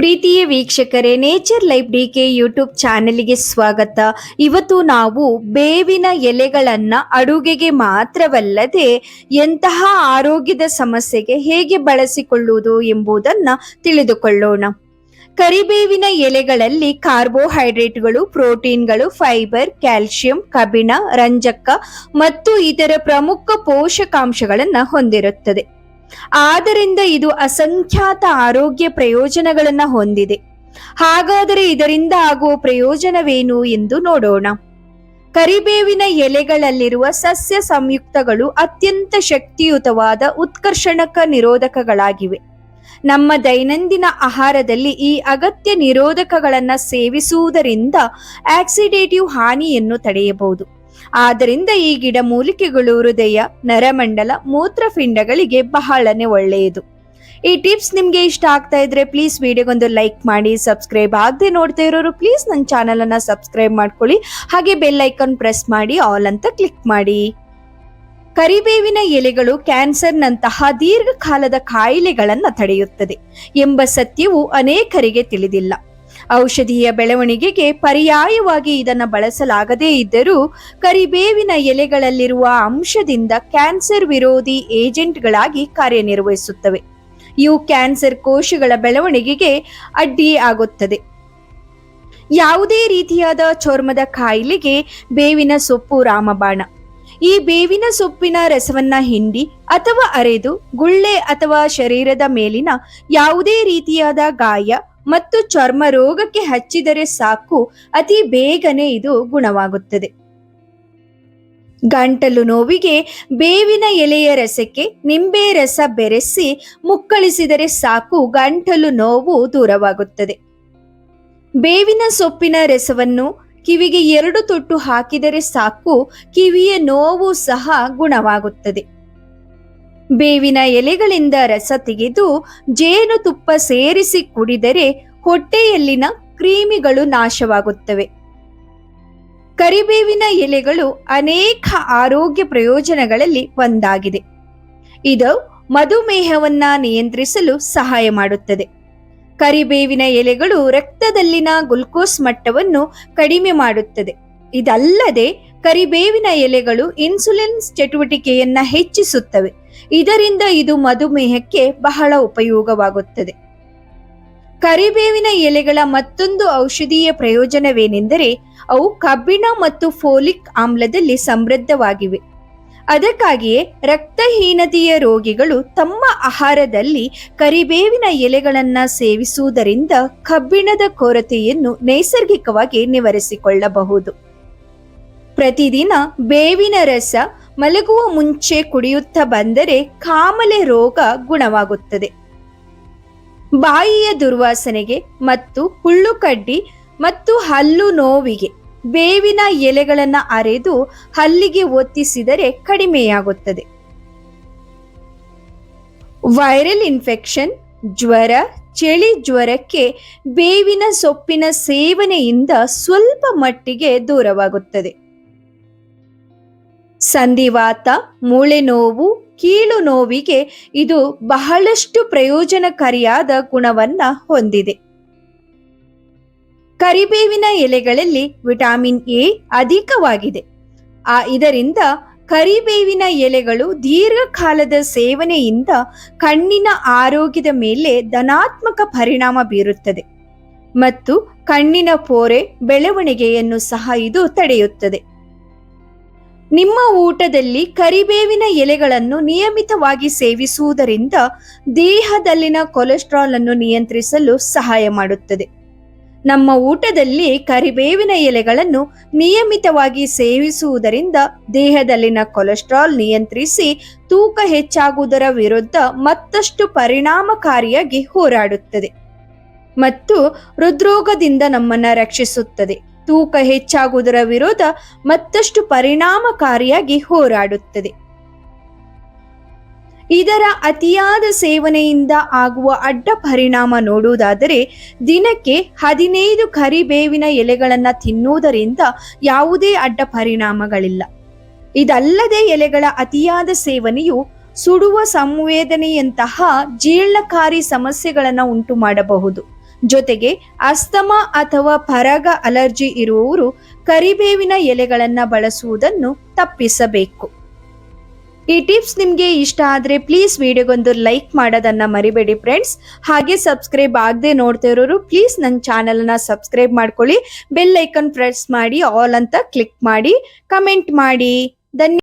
ಪ್ರೀತಿಯ ವೀಕ್ಷಕರೇ nature life D K YouTube ಚಾನೆಲ್ಗೆ ಸ್ವಾಗತ. ಇವತ್ತು ನಾವು ಬೇವಿನ ಎಲೆಗಳನ್ನು ಅಡುಗೆಗೆ ಮಾತ್ರವಲ್ಲದೆ ಎಂತಹ ಆರೋಗ್ಯದ ಸಮಸ್ಯೆಗೆ ಹೇಗೆ ಬಳಸಿಕೊಳ್ಳುವುದು ಎಂಬುದನ್ನ ತಿಳಿದುಕೊಳ್ಳೋಣ. ಕರಿಬೇವಿನ ಎಲೆಗಳಲ್ಲಿ ಕಾರ್ಬೋಹೈಡ್ರೇಟ್ಗಳು, ಪ್ರೋಟೀನ್ಗಳು, ಫೈಬರ್ ಕ್ಯಾಲ್ಸಿಯಂ ಕಬ್ಬಿಣ, ರಂಜಕ ಮತ್ತು ಇತರ ಪ್ರಮುಖ ಪೋಷಕಾಂಶಗಳನ್ನು ಹೊಂದಿರುತ್ತದೆ. ಆದ್ದರಿಂದ ಇದು ಅಸಂಖ್ಯಾತ ಆರೋಗ್ಯ ಪ್ರಯೋಜನಗಳನ್ನು ಹೊಂದಿದೆ. ಹಾಗಾದರೆ ಇದರಿಂದ ಆಗುವ ಪ್ರಯೋಜನವೇನು ಎಂದು ನೋಡೋಣ. ಕರಿಬೇವಿನ ಎಲೆಗಳಲ್ಲಿರುವ ಸಸ್ಯ ಸಂಯುಕ್ತಗಳು ಅತ್ಯಂತ ಶಕ್ತಿಯುತವಾದ ಉತ್ಕರ್ಷಣಕ ನಿರೋಧಕಗಳಾಗಿವೆ. ನಮ್ಮ ದೈನಂದಿನ ಆಹಾರದಲ್ಲಿ ಈ ಅಗತ್ಯ ನಿರೋಧಕಗಳನ್ನು ಸೇವಿಸುವುದರಿಂದ ಆಕ್ಸಿಡೇಟಿವ್ ಹಾನಿಯನ್ನು ತಡೆಯಬಹುದು. ಆದ್ದರಿಂದ ಈ ಗಿಡ ಮೂಲಿಕೆಗಳು ಹೃದಯ, ನರಮಂಡಲ, ಮೂತ್ರಪಿಂಡಗಳಿಗೆ ಬಹಳನೇ ಒಳ್ಳೆಯದು. ಈ ಟಿಪ್ಸ್ ನಿಮ್ಗೆ ಇಷ್ಟ ಆಗ್ತಾ ಇದ್ರೆ ಪ್ಲೀಸ್ ವಿಡಿಯೋಗೊಂದು ಲೈಕ್ ಮಾಡಿ ಸಬ್ಸ್ಕ್ರೈಬ್ ಆಗದೆ ನೋಡ್ತಾ ಇರೋರು ಪ್ಲೀಸ್ ನನ್ನ ಚಾನಲ್ ಅನ್ನ ಸಬ್ಸ್ಕ್ರೈಬ್ ಮಾಡ್ಕೊಳ್ಳಿ. ಹಾಗೆ ಬೆಲ್ ಐಕಾನ್ ಪ್ರೆಸ್ ಮಾಡಿ ಆಲ್ ಅಂತ ಕ್ಲಿಕ್ ಮಾಡಿ. ಕರಿಬೇವಿನ ಎಲೆಗಳು ಕ್ಯಾನ್ಸರ್ನಂತಹ ದೀರ್ಘಕಾಲದ ಕಾಯಿಲೆಗಳನ್ನು ತಡೆಯುತ್ತದೆ ಎಂಬ ಸತ್ಯವು ಅನೇಕರಿಗೆ ತಿಳಿದಿಲ್ಲ. ಔಷಧೀಯ ಬೆಳವಣಿಗೆಗೆ ಪರ್ಯಾಯವಾಗಿ ಇದನ್ನು ಬಳಸಲಾಗದೇ ಇದ್ದರೂ ಕರಿಬೇವಿನ ಎಲೆಗಳಲ್ಲಿರುವ ಅಂಶದಿಂದ ಕ್ಯಾನ್ಸರ್ ವಿರೋಧಿ ಏಜೆಂಟ್ಗಳಾಗಿ ಕಾರ್ಯನಿರ್ವಹಿಸುತ್ತವೆ. ಇವು ಕ್ಯಾನ್ಸರ್ ಕೋಶಗಳ ಬೆಳವಣಿಗೆಗೆ ಅಡ್ಡಿ ಆಗುತ್ತದೆ. ಯಾವುದೇ ರೀತಿಯಾದ ಚರ್ಮದ ಕಾಯಿಲೆಗೆ ಬೇವಿನ ಸೊಪ್ಪು ರಾಮಬಾಣ. ಈ ಬೇವಿನ ಸೊಪ್ಪಿನ ರಸವನ್ನ ಹಿಂಡಿ ಅಥವಾ ಅರೆದು ಗುಳ್ಳೆ ಅಥವಾ ಶರೀರದ ಮೇಲಿನ ಯಾವುದೇ ರೀತಿಯಾದ ಗಾಯ ಮತ್ತು ಚರ್ಮ ರೋಗಕ್ಕೆ ಹಚ್ಚಿದರೆ ಸಾಕು, ಅತಿ ಬೇಗನೆ ಇದು ಗುಣವಾಗುತ್ತದೆ. ಗಂಟಲು ನೋವಿಗೆ ಬೇವಿನ ಎಲೆಯ ರಸಕ್ಕೆ ನಿಂಬೆ ರಸ ಬೆರೆಸಿ ಮುಕ್ಕಳಿಸಿದರೆ ಸಾಕು, ಗಂಟಲು ನೋವು ದೂರವಾಗುತ್ತದೆ. ಬೇವಿನ ಸೊಪ್ಪಿನ ರಸವನ್ನು ಕಿವಿಗೆ ಎರಡು ತೊಟ್ಟು ಹಾಕಿದರೆ ಸಾಕು, ಕಿವಿಯ ನೋವು ಸಹ ಗುಣವಾಗುತ್ತದೆ. ಬೇವಿನ ಎಲೆಗಳಿಂದ ರಸ ತೆಗೆದು ಜೇನುತುಪ್ಪ ಸೇರಿಸಿ ಕುಡಿದರೆ ಹೊಟ್ಟೆಯಲ್ಲಿನ ಕ್ರೀಮಿಗಳು ನಾಶವಾಗುತ್ತವೆ. ಕರಿಬೇವಿನ ಎಲೆಗಳು ಅನೇಕ ಆರೋಗ್ಯ ಪ್ರಯೋಜನಗಳಲ್ಲಿ ಒಂದಾಗಿದೆ. ಇದು ಮಧುಮೇಹವನ್ನ ನಿಯಂತ್ರಿಸಲು ಸಹಾಯ ಮಾಡುತ್ತದೆ. ಕರಿಬೇವಿನ ಎಲೆಗಳು ರಕ್ತದಲ್ಲಿನ ಗ್ಲುಕೋಸ್ ಮಟ್ಟವನ್ನು ಕಡಿಮೆ ಮಾಡುತ್ತದೆ. ಇದಲ್ಲದೆ ಕರಿಬೇವಿನ ಎಲೆಗಳು ಇನ್ಸುಲಿನ್ ಚಟುವಟಿಕೆಯನ್ನ ಹೆಚ್ಚಿಸುತ್ತವೆ. ಇದರಿಂದ ಇದು ಮಧುಮೇಹಕ್ಕೆ ಬಹಳ ಉಪಯೋಗವಾಗುತ್ತದೆ. ಕರಿಬೇವಿನ ಎಲೆಗಳ ಮತ್ತೊಂದು ಔಷಧೀಯ ಪ್ರಯೋಜನವೇನೆಂದರೆ ಅವು ಕಬ್ಬಿಣ ಮತ್ತು ಫೋಲಿಕ್ ಆಮ್ಲದಲ್ಲಿ ಸಮೃದ್ಧವಾಗಿವೆ. ಅದಕ್ಕಾಗಿಯೇ ರಕ್ತಹೀನತೆಯ ರೋಗಿಗಳು ತಮ್ಮ ಆಹಾರದಲ್ಲಿ ಕರಿಬೇವಿನ ಎಲೆಗಳನ್ನ ಸೇವಿಸುವುದರಿಂದ ಕಬ್ಬಿಣದ ಕೊರತೆಯನ್ನು ನೈಸರ್ಗಿಕವಾಗಿ ನಿವಾರಿಸಿಕೊಳ್ಳಬಹುದು. ಪ್ರತಿದಿನ ಬೇವಿನ ರಸ ಮಲಗುವ ಮುಂಚೆ ಕುಡಿಯುತ್ತಾ ಬಂದರೆ ಕಾಮಲೆ ರೋಗ ಗುಣವಾಗುತ್ತದೆ. ಬಾಯಿಯ ದುರ್ವಾಸನೆಗೆ ಮತ್ತು ಹುಳ್ಳುಕಡ್ಡಿ ಮತ್ತು ಹಲ್ಲು ನೋವಿಗೆ ಬೇವಿನ ಎಲೆಗಳನ್ನ ಅರೆದು ಹಲ್ಲಿಗೆ ಒತ್ತಿಸಿದರೆ ಕಡಿಮೆಯಾಗುತ್ತದೆ. ವೈರಲ್ ಇನ್ಫೆಕ್ಷನ್, ಜ್ವರ, ಚಳಿ ಜ್ವರಕ್ಕೆ ಬೇವಿನ ಸೊಪ್ಪಿನ ಸೇವನೆಯಿಂದ ಸ್ವಲ್ಪ ಮಟ್ಟಿಗೆ ದೂರವಾಗುತ್ತದೆ. ಸಂಧಿವಾತ ಮೂಳೆ ನೋವು ಕೀಳು ನೋವಿಗೆ ಇದು ಬಹಳಷ್ಟು ಪ್ರಯೋಜನಕಾರಿಯಾದ ಗುಣವನ್ನ ಹೊಂದಿದೆ. ಕರಿಬೇವಿನ ಎಲೆಗಳಲ್ಲಿ ವಿಟಮಿನ್ ಎ ಅಧಿಕವಾಗಿದೆ. ಆ ಇದರಿಂದ ಕರಿಬೇವಿನ ಎಲೆಗಳು ದೀರ್ಘಕಾಲದ ಸೇವನೆಯಿಂದ ಕಣ್ಣಿನ ಆರೋಗ್ಯದ ಮೇಲೆ ಧನಾತ್ಮಕ ಪರಿಣಾಮ ಬೀರುತ್ತದೆ. ಮತ್ತು ಕಣ್ಣಿನ ಪೋರೆ ಬೆಳವಣಿಗೆಯನ್ನು ಸಹ ಇದು ತಡೆಯುತ್ತದೆ. ನಿಮ್ಮ ಊಟದಲ್ಲಿ ಕರಿಬೇವಿನ ಎಲೆಗಳನ್ನು ನಿಯಮಿತವಾಗಿ ಸೇವಿಸುವುದರಿಂದ ದೇಹದಲ್ಲಿನ ಕೊಲೆಸ್ಟ್ರಾಲ್ ಅನ್ನು ನಿಯಂತ್ರಿಸಲು ಸಹಾಯ ಮಾಡುತ್ತದೆ. ನಮ್ಮ ಊಟದಲ್ಲಿ ಕರಿಬೇವಿನ ಎಲೆಗಳನ್ನು ನಿಯಮಿತವಾಗಿ ಸೇವಿಸುವುದರಿಂದ ದೇಹದಲ್ಲಿನ ಕೊಲೆಸ್ಟ್ರಾಲ್ ನಿಯಂತ್ರಿಸಿ ತೂಕ ಹೆಚ್ಚಾಗುವುದರ ವಿರುದ್ಧ ಮತ್ತಷ್ಟು ಪರಿಣಾಮಕಾರಿಯಾಗಿ ಹೋರಾಡುತ್ತದೆ ಮತ್ತು ಹೃದ್ರೋಗದಿಂದ ನಮ್ಮನ್ನ ರಕ್ಷಿಸುತ್ತದೆ. ತೂಕ ಹೆಚ್ಚಾಗುವುದರ ವಿರೋಧ ಮತ್ತಷ್ಟು ಪರಿಣಾಮಕಾರಿಯಾಗಿ ಹೋರಾಡುತ್ತದೆ. ಇದರ ಅತಿಯಾದ ಸೇವನೆಯಿಂದ ಆಗುವ ಅಡ್ಡ ಪರಿಣಾಮ ನೋಡುವುದಾದರೆ ದಿನಕ್ಕೆ ಹದಿನೈದು ಕರಿಬೇವಿನ ಎಲೆಗಳನ್ನು ತಿನ್ನುವುದರಿಂದ ಯಾವುದೇ ಅಡ್ಡ ಪರಿಣಾಮಗಳಿಲ್ಲ. ಇದಲ್ಲದೆ ಎಲೆಗಳ ಅತಿಯಾದ ಸೇವನೆಯು ಸುಡುವ ಸಂವೇದನೆಯಂತಹ ಜೀರ್ಣಕಾರಿ ಸಮಸ್ಯೆಗಳನ್ನು ಉಂಟು ಮಾಡಬಹುದು ಜೊತೆಗೆ ಅಸ್ತಮಾ ಅಥವಾ ಪರಗ ಅಲರ್ಜಿ ಇರುವವರು ಕರಿಬೇವಿನ ಎಲೆಗಳನ್ನು ಬಳಸುವುದನ್ನು ತಪ್ಪಿಸಬೇಕು. ಈ ಟಿಪ್ಸ್ ನಿಮಗೆ ಇಷ್ಟ ಆದರೆ ಪ್ಲೀಸ್ ವಿಡಿಯೋಗೊಂದು ಲೈಕ್ ಮಾಡೋದನ್ನು ಮರಿಬೇಡಿ ಫ್ರೆಂಡ್ಸ್. ಹಾಗೆ ಸಬ್ಸ್ಕ್ರೈಬ್ ಆಗದೆ ನೋಡ್ತಾ ಇರೋರು ಪ್ಲೀಸ್ ನನ್ನ ಚಾನಲನ್ನ ಸಬ್ಸ್ಕ್ರೈಬ್ ಮಾಡ್ಕೊಳ್ಳಿ. ಬೆಲ್ ಐಕನ್ ಪ್ರೆಸ್ ಮಾಡಿ, ಆಲ್ ಅಂತ ಕ್ಲಿಕ್ ಮಾಡಿ, ಕಮೆಂಟ್ ಮಾಡಿ. ಧನ್ಯ